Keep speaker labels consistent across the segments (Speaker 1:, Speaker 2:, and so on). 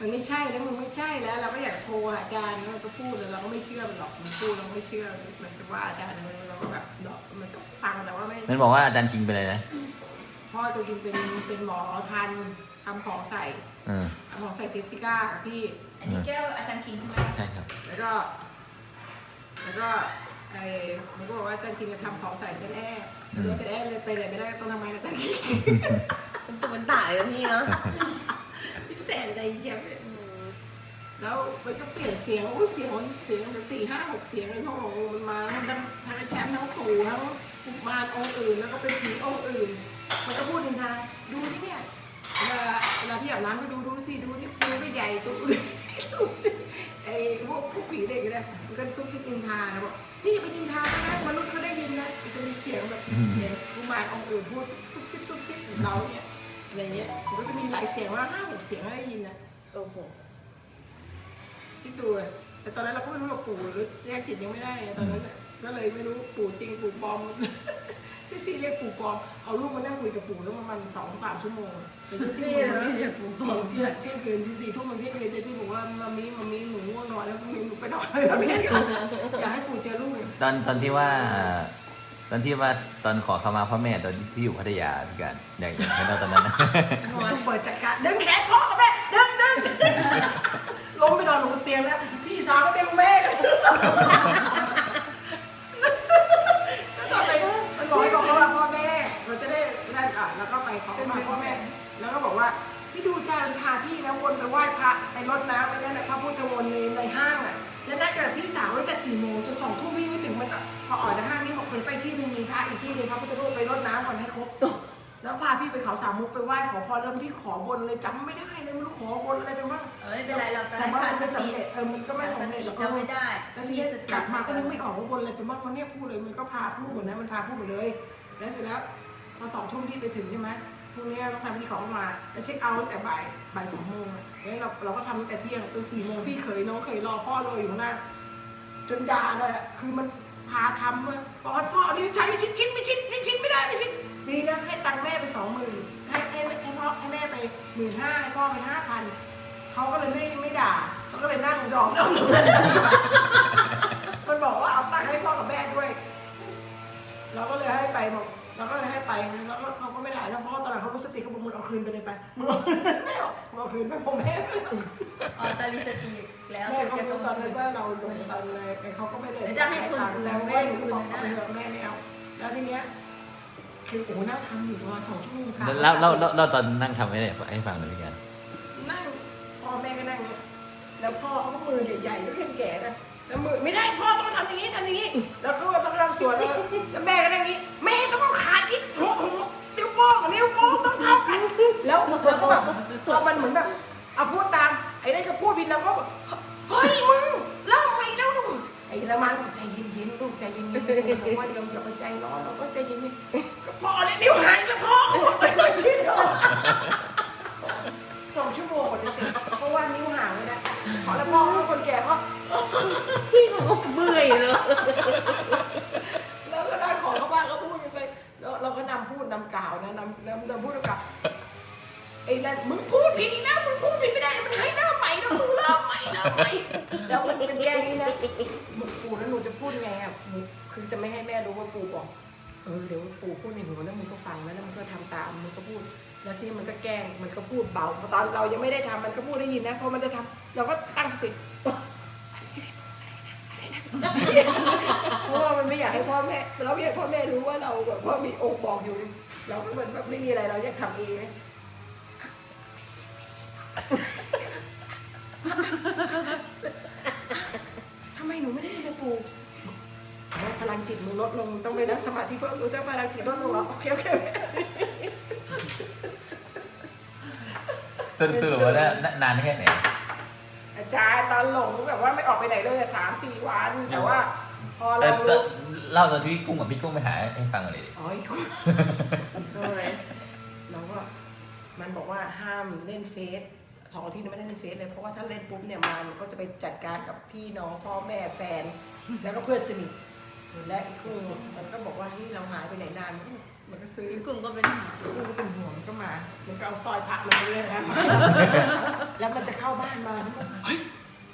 Speaker 1: มันไม่ใช่แล้วมันไม่ใช่แล้ว เราก็อยากโทรหาอาจารย์แล้วมันก็พูดแล้วเราก็ไม่เชื่อมันหรอกมันพูดเราไม่เชื่อมันก็ว่าอาจารย์เราก็แบบเนาะมันก็ฟังแต่ว่าไม่
Speaker 2: มันบอกว่าอาจารย์คิงเป็นอะไรนะ
Speaker 1: พ่อตัวจริงเป็นเป็นหมอทันทำของใส่
Speaker 2: เออ
Speaker 1: ทำของใส่เจสสิก้ากับพี่
Speaker 3: อันนี้แก้วอาจารย์คิงใช่ไหม
Speaker 2: ใช่ครับ
Speaker 1: แล้วก็ แล้วก็ไอ้มันก็บอกว่าอาจารย์คิงจะทำของใส่จะแน่
Speaker 2: อืม
Speaker 1: เราจะได้เลยไปไหนไม่ได้ก็ต้องทำไมอาจารย์คิง
Speaker 3: เป็นตัวมันตายแล้วพี่เนาะ
Speaker 1: พิเศษอะไรเชียวแล้วมันก็เปลี่ยนเสียงโอ้ยเสียงเสียงแบบสี่ห้าหกเสียงเลยพ่อบอกมันมาทั้งทั้งแชมป์ทั้งปู่ทั้งกุมารองค์อื่นแล้วก็เป็นผีองค์อื่น มันก็พูดนินทาดูที่เนี่ยเวลาเวลาที่อาบน้ำก็ดูดูสิดูนี่ปูไม่ใหญ่ตัวอื่นไอ้พวกพวกผีเด็กเนี่ยมันก็ซุบซิบนินทานะบอกนี่อย่าไปนินทานะมนุษย์เขาได้ยินนะมันจะมีเสียงแบบเสียงกุมารองค์อื่นพูดซุบซิบซุบซิบของเราเนี่ย อะไรเงี้ยมันก็จะมีหลายเสียงว่าห้าหกเสียงให้ได้ยินนะ
Speaker 3: โอ้โห
Speaker 1: ที่ตัวแต่ตอนนั้นเราก็ไม่รู้ว่าปู่หรือแยกจิตยังไม่ได้ไงตอนนั้นน่ะก็เลยไม่รู้ปู่จริงปู่ปลอม ชื่อซีเรียกปู่ปลอมเอาลูกมานั่งคุยกับปู่แล้วประมาณสองสามชั่วโมงแต่ชื่อซี
Speaker 3: นี่
Speaker 1: เรียก
Speaker 3: สิอยากผมบ
Speaker 1: ที่
Speaker 3: อก
Speaker 1: ที่เที่ยงคืนที่สี่ทุ่มมันเที่ยงคืนเจ๊ที่บอกว่ามามีมามีหนูง่วงนอนแล้วมามีหนูไปนอนแล้วแม่ก็อยากให้ปู่เจอลูก
Speaker 2: ตอนตอนที่ว่า ตอนที่ว่าตอนขอขมาพ่อแม่ตอนที่อยู่พัทยาพี่การอยากอยากให้เราตอนนั้นนะ
Speaker 1: เปิดจักรดึงแขนพ่อกับแม่ดึงดึงล้มไปนอนบนเตียงแล้ว พี่สาวก็ดึงแม่กันก็ต่อไปมันบอกให้บอกเขาว่าพ่อแม่เราจะได้ได้อะแล้วก็ไปขอขมาพ่อแม่ แล้วก็บอกว่าพี่ดูจานพาพี่นะวนไปไหว้พระไปรดน้ำไปนั่นแหละพระพุทธมนต์ในในห้างอะแล้วนัดกับพี่สาวตั้งแต่สี่โมงจนสองทุ่มพี่ไม่ถึงมันพอออกจากห้างนี่บอกไปที่ นึงมีพระอีกที่นึงพระพุทธรูปไปรดน้ำก่อนให้ครบ แล้วพาพี่ไปเขาสามมุกไปไหว้ขอพรแล้วพี่ขอบนเลยจำไม่ได้เลยไม่รู้ขอบนอะไรไปบ้าง
Speaker 3: เออไม่เป็นไรเราตอน
Speaker 1: แต่
Speaker 3: นั้น
Speaker 1: ว่า
Speaker 3: ขาด
Speaker 1: มัน
Speaker 3: ส
Speaker 1: ไม่
Speaker 3: ติ
Speaker 1: สำเร็จเออมันก็ไม่
Speaker 3: ขาดส
Speaker 1: สำเร็จ
Speaker 3: ติ
Speaker 1: แล้ว
Speaker 3: จำไม่ได้
Speaker 1: แล้วที
Speaker 3: มี
Speaker 1: นี้
Speaker 3: สติ
Speaker 1: กลับมาก็นึกไม่ออกว่าบนอะไรไปบ้างมันเนี่ยพูดเลยมันก็พาพูดหมดนะมันพาพูดหมดเลย แล้วเสร็จแล้วพอสองทุ่มพี่ไปถึงใช่ไหมพรุ่งนี้ต้องทำที่เขามาแล้วเช็คเอาท์ตั้งแต่บ่ายบ่ายสองโมงอะแล้วเราเราก็ทำตั้งแต่เที่ยงจนสี่โมงพี่เคยน้องเคยรอพ่อรออยู่ข้างหน้าจนด่าเลยอะคือมันพาทำอะ บอกว่าพ่อนี่ใช้ชิ้นชิ้นไม่ชิ้นไม่ชิ้นไม่ได้ไม่ชิ้นดีนะให้ตังค์แม่ไปสองหมื่นให้ให้ให้พ่อให้แม่ไปหมื่นห้าให้พ่อไปห้าพันเขาก็เลยไม่ไม่ด่าเขาก็เลยนั่งดองดองมันบอกว่าเอาตังค์ให้พ่อกับแม่ด้วย เราก็เลยให้ไปบอก เราก็เลยให้ไปแล้วก็เขาก็ไม่ได้แล้วเพราะว่าตอนหลังเขาก็สติเขาบอกมึงเอาคืนไปเลยไปมึงเอาไม่เอามึงเอาคืนไปผมแม่ไม่เอา
Speaker 3: อ๋อตอนมีสติแล้ว
Speaker 1: แม่
Speaker 3: ถึง
Speaker 1: เขา
Speaker 3: จะ
Speaker 1: รู้
Speaker 3: ต้อง
Speaker 1: ตอนนั้นว่าเราโดนตอนแรกแต่เขาก็ไม่ได้
Speaker 3: เดี๋ยวจะให้คนอื่น
Speaker 1: แล้ว
Speaker 3: ไม่
Speaker 1: ว่า
Speaker 3: ได้
Speaker 1: หนู
Speaker 3: คุณ
Speaker 1: บอก
Speaker 3: นะ
Speaker 1: เอาไปเถอะแม่ไม่เอาแล้วทีเนี้ยคือโอ้โหนั่งทำอยู่ประมาณสองชั่วโมงค่ะ
Speaker 2: แล้วแล้วแล้วแล้วตอนนั่งทำไว้เนี่ยให้ฟังหน่อยพี่การ
Speaker 1: นั่งพ่อแม่ก็นั่งเนี่ยแล้วพ่อเขาก็มือใหญ่ๆก็แข็งแก่นะแล้วมือไม่ได้พ่อต้องทำอย่างนี้ทำอย่างนี้แล้วก็ต้องทำสวนแล้วแล้วแม่ก็นั่งอย่างนี้แม่ต้อง นิ้วโป้งต้องเท่ากัน แล้วแล้วก็แบบพอมันเหมือนแบบเอาพูดตาม ไอ้นั่นก็พูดผิดแล้วก็แบบเฮ้ยมึงเล่าไปแล้วลูกไอ้ละมันใจเย็นๆลูกใจเย็นๆผมว่าเราอย่าไปใจร้อนเราก็ใจเย็นๆก็พอเลยนิ้วหายแล้วพ่อไปเลยชิดเหรอสองชั่วโมงกว่าจะเสร็จเพราะว่านิ้วห่างเลยนะพอแล้วพ่อเขาคนแก่ก็
Speaker 3: พี่เขาก็เบื่อเลยำ
Speaker 1: พูดนำกล่าวนะนำนำนำพูดนำกล่าวไอ้นั่นมึงพูดผิดอีกแล้วมึงพูดผิดไม่ได้มันให้หน้าใหม่นะมึงเล่าใหม่เล่าใหม่แล้วมันเป็นแกล้งนี่นะมึงปู่แล้วหนูจะพูดไงอะหนูคือจะไม่ให้แม่รู้ว่าปู่บอกเออเดี๋ยวปู่พูดในหูแล้วมึงก็ฟังนะแล้วมันก็ทำตามมึงก็พูด แล้วที่มันก็แกล้งมันก็พูดเบาตอนเรายังไม่ได้ทำมันก็พูดได้ยินนะพอมันจะทำเราก็ตั้งสติเพราะว่ามันไม่อยากให้พ่อแม่เราไม่อยากให้พ่อแม่รู้ว่าเราแบบว่ามีองค์บอกอยู่ เราก็เหมือนแบบไม่มีอะไรเราอยากทำเอง ทำไมหนูไม่ได้เลยปู่บอกพลังจิตมึงลดลงต้องไปนั่งสมาธิเพิ่มรู้จักพลังจิตลดลงเหรอโอเคโอเค
Speaker 2: ต้นสรุปว่าได้นานแค่ไหน
Speaker 1: อาจารย์ตอนหลงแบบว่าไม่ออกไปไหนเลยอะสามสี่วัน แต่ว่า พอ
Speaker 2: เอ
Speaker 1: เรา
Speaker 2: อ
Speaker 1: รู้
Speaker 2: เล่าตอนที่กุ้งกับพี่กุ้งไปหาให้ฟังหน่อยดิ
Speaker 1: อ๋ออีกคนก็เลยเราก็มันบอกว่าห้ามเล่นเฟซสองอาที่นี้ไม่ได้เล่นเฟซเลยเพราะว่าถ้าเล่นปุ๊บเนี่ยมันก็จะไปจัดการกับพี่น้องพ่อแม่แฟน แล้วก็เพื่อนสนิทและอีกคู่มันก็บอกว่าที่เราหายไปไหนนานมันก็มันก็ซื้อ
Speaker 3: พี่กุ้งก็เป็นหา
Speaker 1: กูก็เป็นห่วงมันก็มา มันก็เอาซอยพระมาเรื่อยๆนะแล้วมันจะเข้าบ้านมาแล้วมันเฮ้ย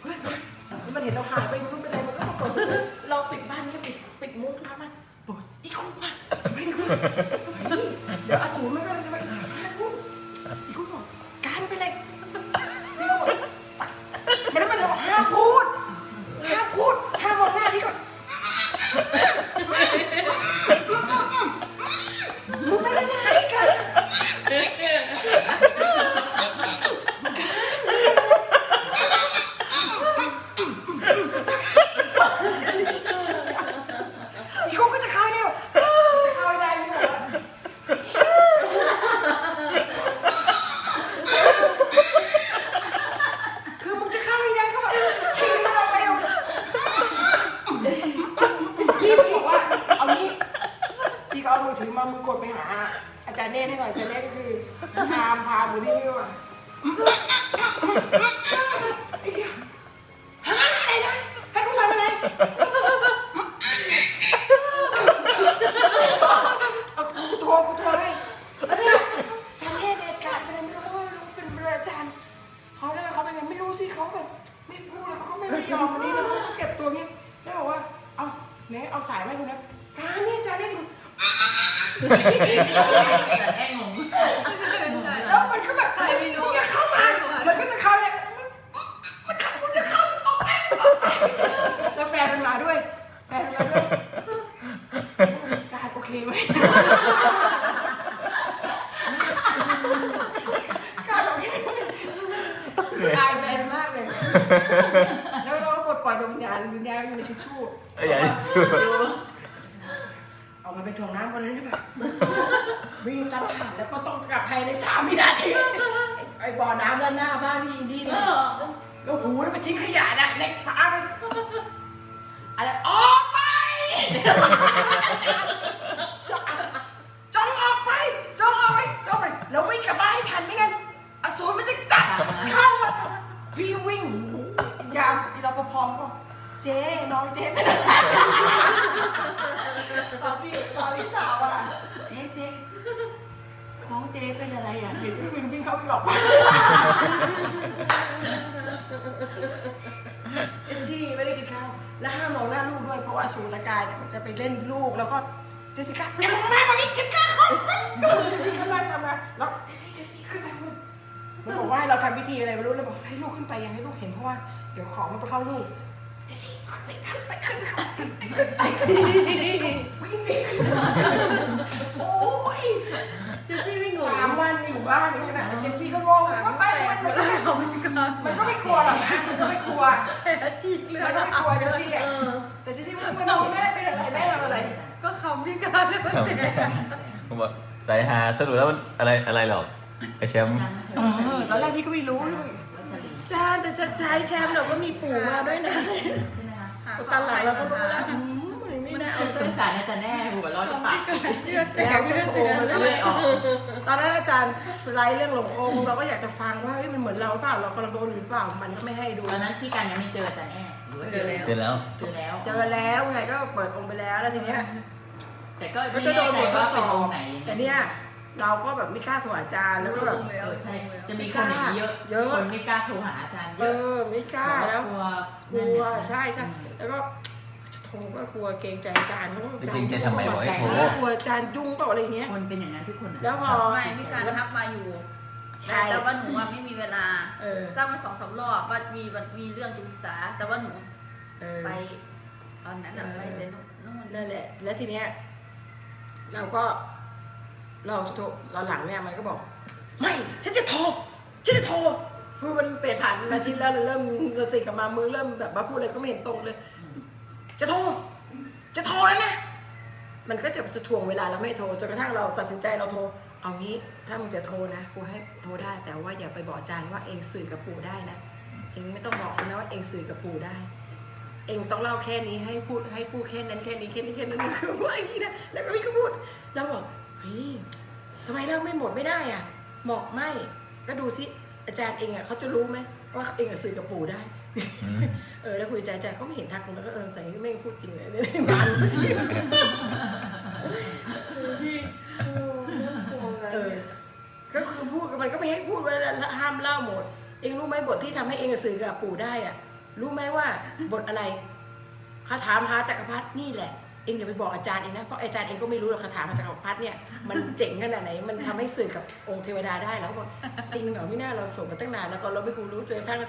Speaker 1: เฮ้ย แล้วมันเห็นเราหายไปมันไม่เป็นไรมันก็มาเปิดประเราปิดบ้านก็ปิดปิดมุ้งน้ำมันบอกอีกคนมาไม่ได้คุยเดี๋ยวอสูรมันก็จะมา แล้วแฟนมันมาด้วย แฟนมันมาด้วยการโอเคไหมการโอเคไหมตายแรงมากเลย แล้วเราก็ปลดปล่อยดวงวิญญาณวิญญาณมันในชิชชู่
Speaker 2: ไอ้ยายช่วย
Speaker 1: เอามันไปถ่วงน้ำก่อนเลยใช่ปะวิ่งตามถาดแล้วก็ต้องกลับภายในสามวินาที ไอ้บ่อน้ำด้านหน้าบ้านพี่อินดี้เนี่ย แล้วหูแล้วไปทิ้งขยะน่ะเล็กพาไปอะไรออกไปจงออกไปจงออกไปจงไปแล้ววิ่งกลับบ้านให้ทันไม่งั้นอสูรมันจะจับเข้ามาพี่วิ่งยามพี่รปภก็เจ๊น้องเจ๊เป็นอะไรตอนพี่ตอนพี่สาวอะเจ๊เจ๊น้องเจ๊เป็นอะไรอะเห็นพี่วินวิ่งเข้าไปบอก กด้วยเพราะว่าสูรกายเนี่ยมันจะไปเล่นลูกแล้วก็เจสสิก้าอย่ามองหน้าตอนนี้เก็บข้าวของก็เจสซี่กำลังทำงานแล้วเจสซี่เจสซี่ขึ้นไปคุณมันบอกว่าให้เราทำพิธีอะไรไม่รู้แล้วบอกให้ลูกขึ้นไปอยังให้ลูกเห็นเพราะว่าเดี๋ยวของมันไปเข้าลูกเจสซี่ขึ้นไปขึ้นไปขึ้นไปขึ้นไปเจสซี่ก็วิ่งหนีโอ้ย
Speaker 3: เจสซี่วิ่งหนู
Speaker 1: สามวันอยู่บ้านนี่นะเจสซี่ก็งงก็ไป มันมันก็ไม่มันก็ไม่กลัวหรอกนะมันก็ไม่กลัว
Speaker 3: อาชีพเลย
Speaker 1: มันก็ไม่กลัวเจสซี่อะแต่เจสซี่ไม่กลัวเราแม่เป็นอะไรแม่ทำอะไร
Speaker 3: ก็คำพิการเลย
Speaker 2: ครับผมบอกสายหาสรุปแล้วมันอะไรอะไรหรอกไอแชมป์
Speaker 1: เออตอนแรกพี่ก็ไม่รู้จ้าแต่จะใช้แชมป์เราก็มีปู่มาด้วยนะ
Speaker 3: ใช่ไหมคะ
Speaker 1: ตอนหลังเราก็รู้แล้วอืม ไม่น่าเอา
Speaker 4: ส
Speaker 1: ซะ
Speaker 4: งสารอาจารย์แน่หัวเร้อนจะปาก
Speaker 1: แล้วจะโทรมันก็เลยออกตอนนั้นอาจารย์ไลฟ์เรื่องหลงองค์เราก็อยากจะฟังว่าเฮ้ยมันเหมือนเราเปล่าเรากำลังโดนหรือเปล่ามันก็ไม่ให้ดู
Speaker 4: ตอนนั้นพี่การยังไม่เจออาจารย์แน่หรือว่าเจอแล้ว
Speaker 2: เสร็จแล้ว
Speaker 4: เจอแล้ว
Speaker 1: เจอแล้วไงก็เปิดองค์ไปแล้วแล้วทีเนี้ย
Speaker 4: แต่ก็
Speaker 1: ก็
Speaker 4: ไม่
Speaker 1: จะโด
Speaker 4: แน่
Speaker 1: น
Speaker 4: ใจ
Speaker 1: บทท
Speaker 4: ว่า
Speaker 1: ดส
Speaker 4: เป็น
Speaker 1: อ
Speaker 4: อง
Speaker 1: บ
Speaker 4: ค์ไหนยังไง
Speaker 1: แต่เนี่ยเราก็แบบไม่กล้าโทรหาอาจารย์แล้วก็แบบ
Speaker 4: เออใช่จะมีคนอย่างนี้เยอะ
Speaker 1: เยอะ
Speaker 4: คนไม่กล้าโทรหาอาจารย์เย
Speaker 1: เอ
Speaker 4: อะ
Speaker 1: อไม่กล้าแล้ว
Speaker 4: กลัว
Speaker 1: กลัวใช่ใช่แล้วก็จะ โทรก็กลัวเกรงใจอาจารย์เพราะว่าอาจาร
Speaker 2: จริ
Speaker 1: ย์
Speaker 2: งๆจะทำไมบอกให้โทร
Speaker 1: กลัวอาจารย์ยุ่งเปล่าอะไรอย่างเงี้ย
Speaker 4: คนเป็นอย่างนั้นทุกคนนะ
Speaker 1: แล้วพอ
Speaker 5: ไม่มีการทักมาอยู่
Speaker 1: ใช่
Speaker 5: แต่ว่าหนูอะไม่มีเวลา
Speaker 1: เออ
Speaker 5: สร้างมาสองสามรอบว่ามีวันมีเรื่องจะปรึกษา แต่ว่าหนู
Speaker 1: เออ
Speaker 5: ไปตอนนั้นอะไปเดนนู่น
Speaker 1: นั่นแหละ แล้วทีเนี้ยเราก็ เราโทรตอนหลังเนี่ยมันก็บอก ไม่ ฉันจะโทร ฉันจะโทรคือมันเปลี่ยนผ่านนาทีแล้วเริ่มสติกลับมามือเริ่มแบบว่าพูดอะไรก็ไม่เห็นตรงเลย จะโทร จะโทรแล้วนะ มันก็จะจะทวงเวลาเราไม่โทรจนกระทั่งเราตัดสินใจเราโทร เอางี้ถ้ามึงจะโทรนะกูให้โทรได้ แต่ว่าอย่าไปบอกอาจารย์ว่าเองสื่อกับปู่ได้นะ เองไม่ต้องบอกนะว่าเองสื่อกับปู่ได้ เองต้องเล่าแค่นี้ให้พูดให้พูดแค่นั้นแค่นี้แค่นี้แค่นั้นคือว่าอย่างนี้นะ แล้วก็พี่ก็พูดแล้วบอกเฮ้ยทำไมเล่าไม่หมดไม่ได้อะบอกไม่ ก็ดูซิอาจารย์เองอะเขาจะรู้ไหมว่าเองสื่อกับปู่ได้ เออแล้วคุยใจอาจารย์เขาไม่เห็นทักผมแล้วก็เออใส่ไม่งพูดจริงเลยเนี่ยมันจริงโอ้พี่เออก็คือพูดมันก็ไม่ให้พูดไว้แล้วห้ามเล่าหมด เองรู้ไหมบทที่ทำให้เองสื่อกับปู่ได้อะรู้ไหมว่าบทอะไรคาถามหาจักรพรรดินี่แหละเองอย่าไปบอกอาจารย์เองนะเพราะอาจารย์เองก็ไม่รู้หรอกคาถามหาจักรพรรดิเนี่ยมันเจ๋งขนาดไหนมันทำให้สื่อกับองค์เทวดาได้แล้วบอกจริงเหรอไม่น่าเราส่งมาตั้งนานแล้วก็เราไม่คงรู้เจอทั้ง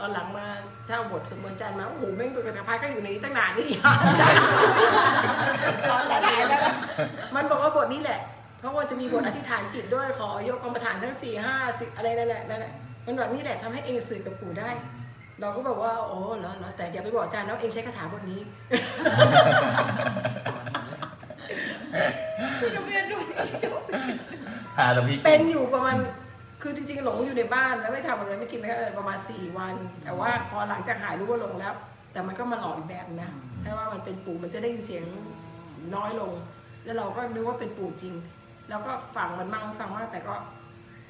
Speaker 1: ตอนหลังมาเช่าบทสวดมนต์จันทร์มาโอ้โหแม่งเป็นจักรพรรดิก็อยู่ในนี้ตั้งนานนี่อาจารย์ตอนหลายๆแล้วนะมันบอกว่าบทนี้แหละ เพราะว่าจะมีบทอธิษฐานจิตด้วยขอยกกรรมฐานทั้งสี่ห้าสิบอะไรนั่นแหละนั่นแหละมันแบบนี้แหละทำให้เองสื่อกับปู่ได้ เราก็แบบว่าโอ้เหรอเหรอแต่อย่าไปบอกอาจารย์นะว่าเองใช้คาถาบทนี้คือเรียนดูจบ
Speaker 2: พาเราพี่
Speaker 1: เป็นอยู่ประมาณ คือจริงๆหลงอยู่ในบ้านแล้วไม่ทำอะไรไม่กินอะไรประมาณสี่วัน แต่ว่าพอหลังจากหายรู้ว่าหลงแล้ว แต่มันก็มาหลอกอีกแบบนะแค่ว่ามันเป็นปู่มันจะได้ยินเสียงน้อยลง แล้วเราก็นึกว่าเป็นปู่จริง แล้วก็ฟังมันมั่งฟังว่าแต่ก็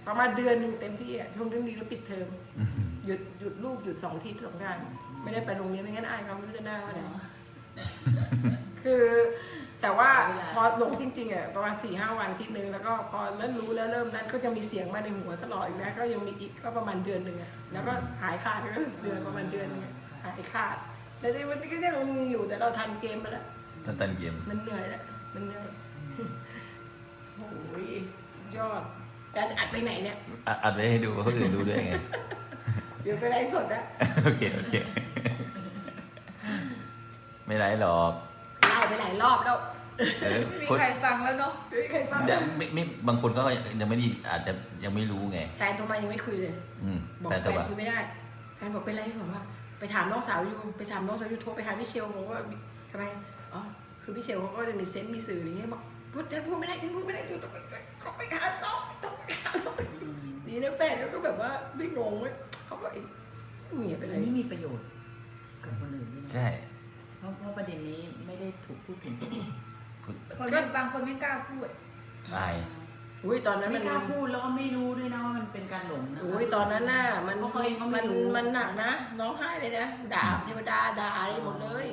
Speaker 1: ประมาณเดือนหนึ่งเต็มที่อะช่วงเรื่องนี้แล้วปิดเทอม
Speaker 2: อืม
Speaker 1: หยุดหยุดลูกหยุดสองอาทีสงกรารไม่ได้ไปโรงเรียนไม่งั้นอายเขาไม่รู้จะหน้าว่าไหนคือ แต่ว่าพอหลงจริงๆอะประมาณสี่ห้าวันอาทีนึงแล้วก็พอเริ่มรู้แล้วเริ่มนั้นก็จะมีเสียงมาในหัวตลอดอีกนะก็ยังมีอีกก็ประมาณเดือนหนึ่งอะแล้วก็หายขาดก็เดือนประมาณเดือนหนึงอะหายขาดแต่ในวันนี้ก็ยังมีอยู่แต่เราทันเกมมาแล้ว
Speaker 2: ตันตันเกม
Speaker 1: มันเหนื่อยแล้วมันเหนื่อยโอ้ยสุดยอดจะอัดไปไหนเนี่ย
Speaker 2: อะอัดไว้ให้ดูเขาอื่นดูด้วยไง
Speaker 1: เดี๋ยวไปไลฟ์สดนะ
Speaker 2: โอเคโอเค ไม่ไรหรอก
Speaker 1: เล่า ไปหลายรอบแล้ว
Speaker 2: เออ
Speaker 3: ไม่มี
Speaker 2: คน
Speaker 3: ใครฟังแล้วเนาะ
Speaker 1: ไม่มีใครฟัง
Speaker 2: เดี๋ยวไม่ไม่บางคนก็ยังไม่ได้อาจจะยังไม่รู้ไง
Speaker 1: แฟนโทรมายังไม่คุยเลย
Speaker 2: อืม
Speaker 1: บอก
Speaker 2: แต่
Speaker 1: แฟ
Speaker 2: แต่
Speaker 1: น
Speaker 2: ว่า
Speaker 1: คุยไม่ได้แฟนบอกเป็นไรบอกว่า ไปถามน้องสาวอยู่ไปถามน้องสาวอยู่โทรไปหาพี่เชลบอกว่าทำไมอ๋อคือพี่เชลเขาก็จะมีเซนต์มีสื่ออย่างเงี้ยบอกพูดได้พูดไม่ได้พูดไม่ได้อยู่ต้องไปต้องไปหาน้องต้องไปหาน้องดีนะแฟนเขาก็แบบว่าไม่งงเว้ยเขาก็ไอ้เมียเป็นไร
Speaker 4: อันนี้มีประโยชน์กับคนอื่นด้วยนะ
Speaker 2: ใช่
Speaker 4: เพ ราะเพราะประเด็นนี้ไม่ได้ถูกพูดถึง
Speaker 3: คนบางคนไม่กล้าพูด
Speaker 2: อาย
Speaker 1: อุ้ยตอนนั้น
Speaker 4: ไม่
Speaker 1: มัน
Speaker 4: กล้าพูดแล้วก็ไม่รู้ด้วยนะว่ามันเป็นการหลงนะ
Speaker 1: โอ้ยตอนนั้นน่ะมัน
Speaker 4: เพราะเขาเองก็ไม่
Speaker 1: มัน
Speaker 4: รู้
Speaker 1: มันหนักนะร้องไห้เลยนะด่าเทวดาด่าอะไรหมดเลย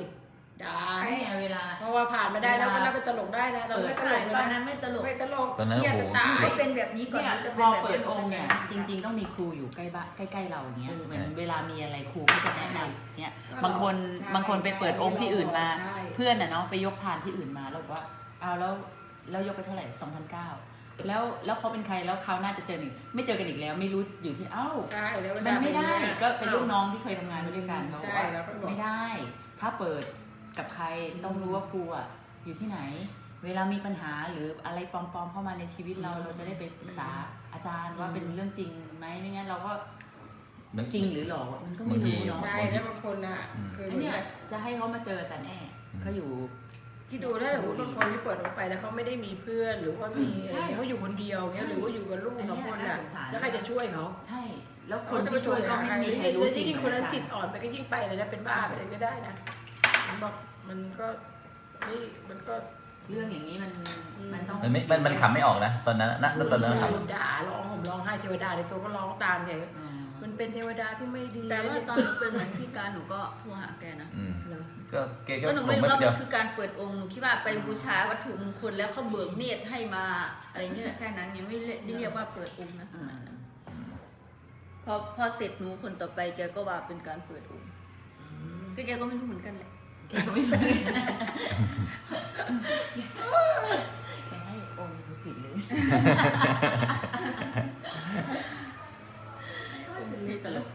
Speaker 1: ด่า
Speaker 4: ใช่ไงเวลา
Speaker 1: เพราะว่าผ่านมาได้แล้วมันน่าเป็นตลกได้นะตอนไม่ตลก
Speaker 3: ต
Speaker 1: เล
Speaker 3: อน
Speaker 1: ย
Speaker 3: นั้
Speaker 1: นะ
Speaker 3: นไม่ตลก
Speaker 1: ไม่ตลก
Speaker 2: ตอนนั้น
Speaker 1: เครียด
Speaker 2: โอ้โห
Speaker 1: ตาย
Speaker 3: ให้เป็นแบบนี้ก่อน
Speaker 4: เนี่ย
Speaker 3: ถึงจะ
Speaker 4: พ
Speaker 3: เป็น
Speaker 4: อ
Speaker 3: แบบ
Speaker 4: เปิด
Speaker 3: นี้
Speaker 4: องค์เนี่ยจริง ๆ ต้องมีครูอยู่ใกล้บ้านใกล้ ๆ เราอย่างเงี้ยเหมือนเวลามีอะไรครูก็จะแนะนำเนี่ยบางคน
Speaker 1: ใช่
Speaker 4: บางคนไปเปิดองค์ที่อื่นมา
Speaker 1: ใช่
Speaker 4: เพื่อนน่ะเนาะไปยกทานที่อื่นมาแล้วบอกว่าเอาแล้วแล้วยกไปเท่าไหร่สองพันเก้าแล้วแล้วเขาเป็นใครแล้วเขาวหน่าจะเจออีกไม่เจอกันอีกแล้วไม่รู้อยู่ที่เอ้า
Speaker 1: ใช่แล้ว
Speaker 4: มันไม่ได้
Speaker 1: เวลา
Speaker 4: ก็เป็นลูกน้องที่เคยทำงานมาด้วยกันเขาบ
Speaker 1: ใช่
Speaker 4: อกว่า
Speaker 1: แล้วก็บอก
Speaker 4: ไม่ได้ ถ้าเปิด กับใครต้องรู้ว่าครูอะอยู่ที่ไหน เวลามีปัญหาหรืออะไรปลอมๆเข้ามาในชีวิตเราเราจะได้ไปปรึกษาอาจารย์ว่าเป็นเรื่องจริงไหมไม่งั้นเราก็จริงหรือหลอกมันก็ไม่รู้เนาะ
Speaker 1: ใช่แล้วบางคนน่ะคือ
Speaker 4: ไอ้เนี่ยจะให้เขามาเจอแต่แน่เขาอยู่
Speaker 1: ที่ดูได้บางคนที่เปิดออกไปแล้วเขาไม่ได้มีเพื่อนหรือว่ามี
Speaker 4: ใช่
Speaker 1: เขาอยู่คนเดียวเงี้ยหรือว่าอยู่กับลูกสองคนน่ะ
Speaker 4: อันเนี้ยน่าสงสาร
Speaker 1: แล้วใครจะช่วยเขา
Speaker 4: ใช่ แล้วคนที่ช่วยก็ไม่มีใครรู้จริง
Speaker 1: ยิ่งคนนั้นจิตอ่อนไปก็ยิ่งไปเลยนะเป็นบ้าไปเลยไม่ได้นะ มันบอกมันก็นี่มันก็
Speaker 4: เรื่องอย่างนี้มันมันต้อง
Speaker 2: มันไม่มันมันขำไม่ออกนะ ตอนนั้นนะตอนนั้นข
Speaker 1: ด่าร้องห่มร้องไห้เทวดาในตัวก็ร้องตามใหญ่
Speaker 4: อืม
Speaker 1: มันเป็นเทวดาที่ไม่ดี
Speaker 5: แต่ว่าตอนหนูเป็นเหมือนพี่การหนูก็โทรหาแกนะำ
Speaker 2: อืม
Speaker 1: เหรอ
Speaker 2: ก็เกก็
Speaker 5: ก็หนู
Speaker 2: ผ
Speaker 5: ไม่
Speaker 2: ม
Speaker 5: รู้
Speaker 2: ไม่
Speaker 5: ว่า
Speaker 2: เดี
Speaker 5: มั
Speaker 2: ยวน
Speaker 5: คือการเปิดองค์หนูคิดว่าไปบูชาวัตถุมงคลแล้วเขาเบิกเนตรให้มาอะไรเงี้ยแค่นั้นยังไม่เรียกไม่เรียกว่าเปิดองค์นะ
Speaker 4: อืม
Speaker 5: พอพอเสร็จหนูคนต่อไปแกก็ว่าเป็นการเปิดองค์ก็แกก็ไม่รู้เหมือนกันแหละ
Speaker 4: แกไม่รู้แกให้องค์ผิดเลยนี่ตลก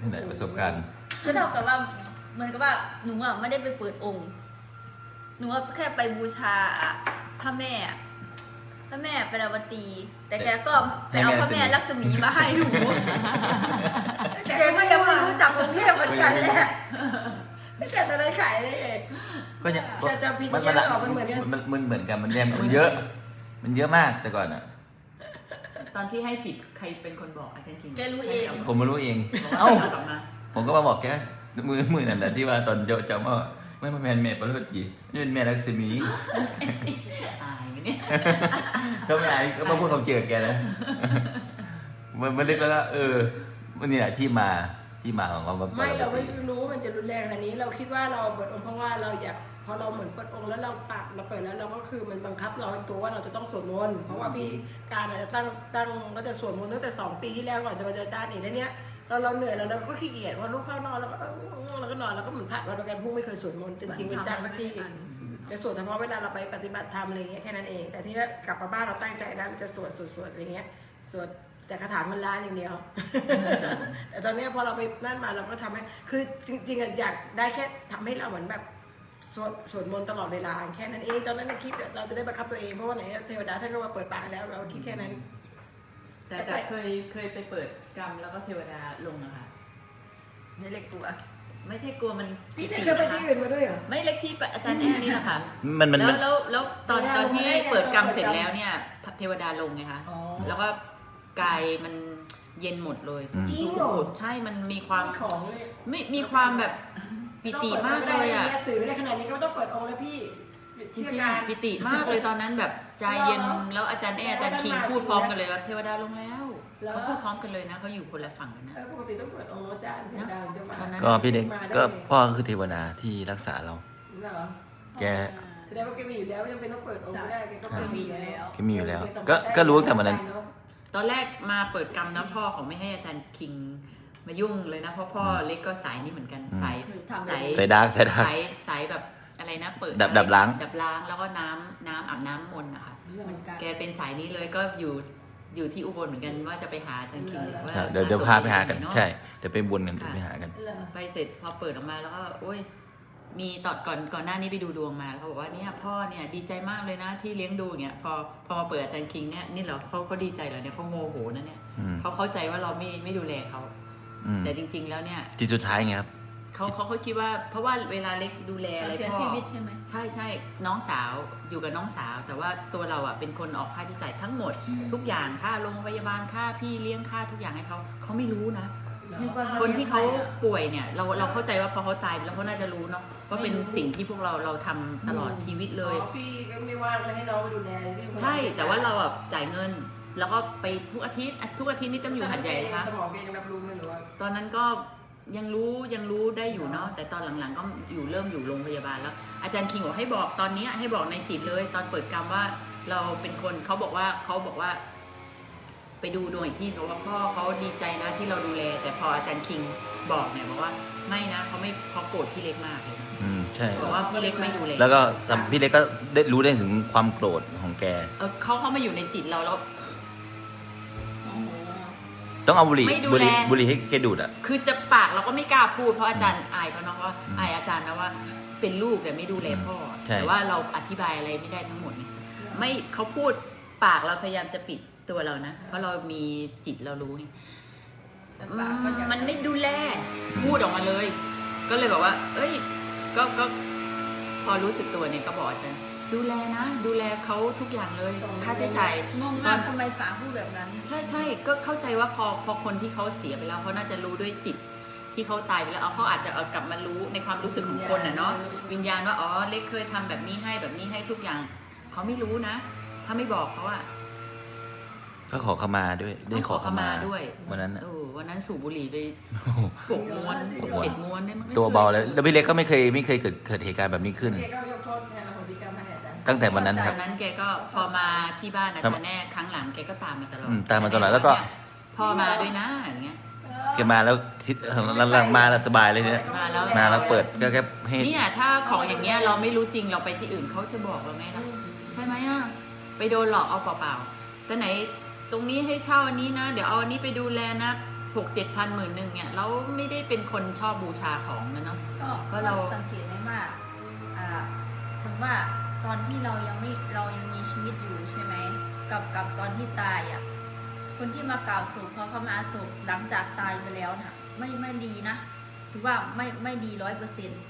Speaker 2: นี่แหละประสบการณ์
Speaker 5: ก็เท่ากับว่าเหมือนกับว่าหนูอะไม่ได้ไปเปิดองค์ หนูอะแค่ไปบูชาพระแม่พระแม่ปราวตี แต่แกก็ไปเอาพระแม่ลักษมีมาให้หนูแกก็ยังไม่รู้จักองค์เทพเหมือนกันแหละ
Speaker 1: แต่ตอนนั้นขายได้เอง
Speaker 2: ก็ยัง
Speaker 1: จะจะพิมพ์
Speaker 2: มัน
Speaker 1: แยกออกมันเหมือนกัน
Speaker 2: มันมันเหมือนกันมันแยกมันเยอะ มันเยอะมากแต่ก่อนอะ
Speaker 4: ตอนที่ให้ผิดใครเป็นคนบอกอาจารย์จริง
Speaker 5: แกรู้เอง
Speaker 2: ผมมารู้เอง
Speaker 4: เอ้า
Speaker 2: เอ้า
Speaker 4: กลับมา
Speaker 2: ผมก็มาบอกแกมือมือนั่นแหละที่ว่าตอนเจาะจำว่าไม่มาแมนเมดปรากฏจีนี่เป็นแม่ลักษมี
Speaker 4: อายไหมเนี่ย
Speaker 2: ก็ไม่อายก็มาพูดคำเจอแกนะมันมันเล็กแล้วก็เออมันนี่แหละที่มา ที่มาของคำว่า
Speaker 1: ไม่เราไม่
Speaker 2: ปกติ
Speaker 1: รู้มันจะรุนแรงขนาดนี้ เราคิดว่าเราเปิดองค์เพราะว่าเราอยากพอเราเหมือนเปิดองค์แล้วเราปากเราเปิดแล้วเราก็คือมันบังคับเราตัวว่าเราจะต้องสวดมนต์เพราะว่าพี่การอาจจะตั้งตั้งก็จะสวดมนต์ตั้งแต่สองปีที่แล้วก่อนจะมาเจออาจารย์อีกแล้วเนี้ยเราเราเหนื่อยแล้วเราก็ขี้เกียจพอลูกเข้านอนเราก็เออง่วงเราก็นอนเราก็เหมือนผัดวันประกันพรุ่งไม่เคยสวดมนต์จริงๆเป็นจ้างสักทีจะสวดเฉพาะเวลาเราไปปฏิบัติธรรมอะไรเงี้ยแค่นั้นเอง แต่ที่กลับมาบ้านเราตั้งใจนะจะสวดสวดสวดอะไรเงี้ยสวด แต่คาถาเงินล้านอย่างเดียว แต่ตอนเนี้ยพอเราไปนั่นมาเราก็ทำให้ คือจริงๆอะอยากได้แค่ทำให้เราเหมือนแบบสวดสวดมนต์ตลอดเวลาแค่นั้นเอง ตอนนั้นน่ะคิดเราจะได้บังคับตัวเองเพราะว่าไหนเทวดาท่านก็มาเปิดปากให้แล้ว เราคิดแค่นั้น
Speaker 4: แต่แต่เคยเคยไปเปิดกรรมแล้วก็เทวดาลงอะค่ะ
Speaker 5: นี่เล็กตัว
Speaker 4: ไม่ใช่กลัวมัน
Speaker 1: พี่ได้เคยไปที่อื่นมาด้วยเหรอ
Speaker 4: ไม่เล็กที่อาจารย์แน่นี่แหละค่ะ
Speaker 2: มันมัน
Speaker 4: แล้ว
Speaker 2: มัน
Speaker 4: แล้วแล้วตอน
Speaker 1: เวลา
Speaker 4: ตอนที่
Speaker 1: ลงได้ไง
Speaker 4: เปิดกรรม
Speaker 1: ตอนเปิด
Speaker 4: เสร็จ
Speaker 1: กรรม
Speaker 4: แล้วเนี่ย เทวดาลงไงคะ
Speaker 1: อ๋อ
Speaker 4: แล้วก็ กายมันเย็นหมดเลย
Speaker 2: อืม
Speaker 1: จริงเหรอ
Speaker 4: ใช่มันมีความ
Speaker 1: ของเลย
Speaker 4: ไม่มีความแบบปิติมากเลยอะ
Speaker 1: สื่อไม่ได้ขนาดนี้ก็ไม่ต้องเปิดองค์แล้วพี่
Speaker 4: จริ
Speaker 1: เชื่
Speaker 4: ง
Speaker 1: อการ
Speaker 4: ๆปิติมากเลยตอนนั้นแบบใจเย็น
Speaker 1: เหรอ
Speaker 4: แล้วอาจารย์แออาจารย์คิง
Speaker 1: แล้วท่านมา
Speaker 4: พูดพร้อม
Speaker 1: จริงไหม
Speaker 4: กันเลยว่าเทวดาลงแล้ว
Speaker 1: เหรอ
Speaker 4: เขาพูดพร้อมกันเลยนะเขาอยู่คนละฝั่งกันนะ
Speaker 1: เออปกติต้องเปิดองค์อาจารย์เทวดาจะมา
Speaker 4: ตอนนั้น
Speaker 2: ก็พี่เด็ก
Speaker 1: มาได้
Speaker 2: ก็
Speaker 1: ไง
Speaker 2: พ่อคือเทวดาที่รักษาเรา
Speaker 1: เหรอ
Speaker 2: แก
Speaker 1: แสดงว่าแกมีอยู่แล้วไม่จำเป็นต้องเปิดองค์ก็ได้แกก็
Speaker 2: ครับ
Speaker 1: มีอยู่แล้ว
Speaker 2: แกมีอยู่แล้ว ก็ก็รู้ตั้งแต่วันนั้น
Speaker 4: ตอนแรกมาเปิดกรรมนะพ่อเขาไม่ให้อาจารย์คิงมายุ่งเลยนะเพราะพ่อเล็กก็สายนี้เหมือนกัน
Speaker 2: อืม
Speaker 4: สาย
Speaker 5: คือทำ
Speaker 4: สาย
Speaker 2: ใส่ดาร์กใส่ดาร์ก
Speaker 4: สายสายแบบอะไรนะเปิด
Speaker 2: ดับ
Speaker 4: อะไร
Speaker 2: ดับล้าง
Speaker 4: ดับล้างแล้วก็น้ำน้ำอาบน้ำมนต์นะคะ
Speaker 5: เหมือนกัน
Speaker 4: แกเป็นสายนี้เลยก็อยู่อยู่ที่อุบลเหมือนกันว่าจะไปหาอาจารย์คิงหรือว่า
Speaker 2: เดี๋ยวเดี๋ยวพาไปหากัน
Speaker 4: เอะ
Speaker 2: ใช่ เดี๋ยวไปบนกันเดี๋ยวไปหากัน
Speaker 1: เหรอ
Speaker 4: ไปเสร็จพอเปิดออกมาแล้วก็โอ้ย มีตอนก่อนก่อนหน้านี้ไปดูดวงมาแล้วเขาบอกว่าเนี่ยพ่อเนี่ยดีใจมากเลยนะที่เลี้ยงดูอย่างเงี้ยพอพอมาเปิดอาจารย์คิงเนี่ยนี่เหรอเขาเขาดีใจเหรอเนี่ยเขาโมโหนะเนี่ย
Speaker 2: อืม
Speaker 4: เขาเข้าใจว่าเราไม่ไม่ดูแลเขา
Speaker 2: อืม
Speaker 4: แต่จริง ๆ แล้วเนี่ย
Speaker 2: จิตสุดท้ายไงครับ
Speaker 4: เขาเขาเขาคิดว่าเพราะว่าเวลาเล็กดูแลอะไร
Speaker 5: เสีย
Speaker 4: พ่อ
Speaker 5: ชีวิตใช่ไหม
Speaker 4: ใช่ใช่น้องสาวอยู่กับน้องสาว แต่ว่าตัวเราอะเป็นคนออกค่าใช้จ่ายทั้งหมด ทุกอย่างค่าโรงพยาบาลค่าพี่เลี้ยงค่าทุกอย่างให้เขาเขาไม่รู้นะ
Speaker 5: นึกว่า
Speaker 4: คนที่เขาป่วยเนี่ย เราเราเข้าใจว่าพอเขาตายไปแล้วเขาน่าจะรู้เนาะว่าเป็นสิ่งที่พวกเราเราทำตลอดชีวิตเลย
Speaker 1: อ๋อพี่ก็ไม่ว่างเลยให้น้องไปดูแลพี่คน
Speaker 4: ใช่แต่ว่าเราอะจ่ายเงิน แล้วก็ไปทุกอาทิตย์อะทุกอาทิตย์นี่ต้องอยู่หัดใหญ่นะคะ
Speaker 1: สมองแกยังรับรู้ไหมหรือว่า
Speaker 4: ตอนนั้นก็ยังรู้ยังรู้ได้อยู่เนาะแต่ตอนหลังๆ ก็อยู่เริ่มอยู่โรงพยาบาลแล้ว อาจารย์คิงบอกให้บอกตอนเนี้ยให้บอกในจิตเลย ตอนเปิดกรรมว่าเราเป็นคนเขาบอกว่าเขาบอกว่าไป ดูดวงอีกที่เขาว่าพ่อเขาดีใจนะที่เราดูแล แต่พออาจารย์คิงบอกเนี่ยบอกว่าไม่นะเขาไม่เขาโกรธพี่เล็กมากเลยนะ
Speaker 2: อืมใช่
Speaker 4: บอกว่าพี่เล็กไม่ดูแล
Speaker 2: แล้วก็สำพี่เล็กก็ได้รู้ได้ถึงความโกรธของแก
Speaker 4: เออเขาเขามาอยู่ในจิตเราแล้ว
Speaker 5: โอ้โห
Speaker 2: ต้องเอาบุหรี่
Speaker 4: ไม่ดู
Speaker 2: บุหรี่
Speaker 4: แล
Speaker 2: บุหรี่ให้แกดูดอะ
Speaker 4: คือจะปากเราก็ไม่กล้าพูดเพราะอาจารย์อายเขาเนาะว่า
Speaker 2: อืม
Speaker 4: อายอาจารย์นะว่า เป็นลูกแต่ไม่ดูแลพ่อ
Speaker 2: ใช่
Speaker 4: แต่ว่าเราอธิบายอะไรไม่ได้ทั้งหมดไงไม่เขาพูดปากเราพยายามจะปิด ตัวเรานะ เพราะเรามีจิตเรารู้ไง
Speaker 5: แต่
Speaker 4: อื
Speaker 5: ปากก็
Speaker 4: ม
Speaker 5: ยัง
Speaker 4: มันไม่ดูแลพูดออกมาเลย ก็เลยบอกว่า เอ้ย ก็ก็พอรู้สึกตัวเนี่ยก็บอกอาจารย์ดูแลนะ ดูแลเขาทุกอย่างเลยค่าใช้จ่าย
Speaker 5: งงมากทำไมปากพูดแบบนั้น
Speaker 4: ใช่ใช่ก็เข้าใจว่าพอพอคนที่เขาเสียไปแล้วเขาน่าจะรู้ด้วยจิตที่เขาตายไปแล้วเอาเขาอาจจะเอากลับมารู้ในความรู้สึกของคนน่ะเนาะวิญญาณว่าอ๋อเล็กเคยทำแบบนี้ให้แบบนี้ให้ทุกอย่างเขาไม่รู้นะ ถ้าไม่บอกเขาอะ
Speaker 2: ก็ขอขมาด้วย ได้ขอขมา
Speaker 4: ด้วย
Speaker 2: วันนั้นน่ะ
Speaker 4: เออวันนั้นสูบบุหรี่ไปหกม้วน
Speaker 2: หกม้วน
Speaker 4: เจ็ดม้วนได้มั้งไม่
Speaker 2: ตัว
Speaker 4: คย
Speaker 2: เบาเลยแล้วพี่เล็กก็ไม่เคยไม่เคยเกิดเกิดเหตุการณ์แบบนี้ขึ้น
Speaker 1: แกก็ยกโทษแทนอโหสิกรรมให้อาจารย์
Speaker 2: ตั้งแต่วันนั้นค
Speaker 4: ต
Speaker 2: รั
Speaker 4: อบนนั้นแกก็พอมาที่บ้านอา
Speaker 2: ครับ
Speaker 4: จารย์แน่ครั้งหลังแกก็ตามมาตลอด
Speaker 2: อืมตามมาตลอดแล้วก็
Speaker 4: พ่อมาด้วยนะอย่างเงี้ย
Speaker 2: แกมาแล้วทิศหลังๆมาแล้วสบายเลยเนี่ย
Speaker 4: มาแล้ว
Speaker 2: มาแล้วเปิดก็แค่ให้
Speaker 4: เนี่ยถ้าของอย่างเงี้ยเราไม่รู้จริงเราไปที่อื่นเขาจะบอกเราไหมล่ะใช่ไหมอะไปโดนหลอกเอาเปล่าๆแต่ไหน ตรงนี้ให้เช่าอันนี้นะ เดี๋ยวเอาอันนี้ไปดูแลนะหกเจ็ดพันหมื่นหนึ่งเนี่ยเราไม่ได้เป็นคนชอบบูชาของนะเนาะ
Speaker 5: ก็
Speaker 4: ก็เรา
Speaker 5: สังเกตได้ว่าอ่าถึงว่าตอนที่เรายังไม่เรายังมีชีวิตอยู่ใช่ไหมกับกับตอนที่ตายอะคนที่มากล่าวศพเขาเข้ามาศพหลังจากตายไปแล้วนะไม่ไม่ดีนะถือว่าไม่ไม่ดีร้อยเปอร์เซ็นต์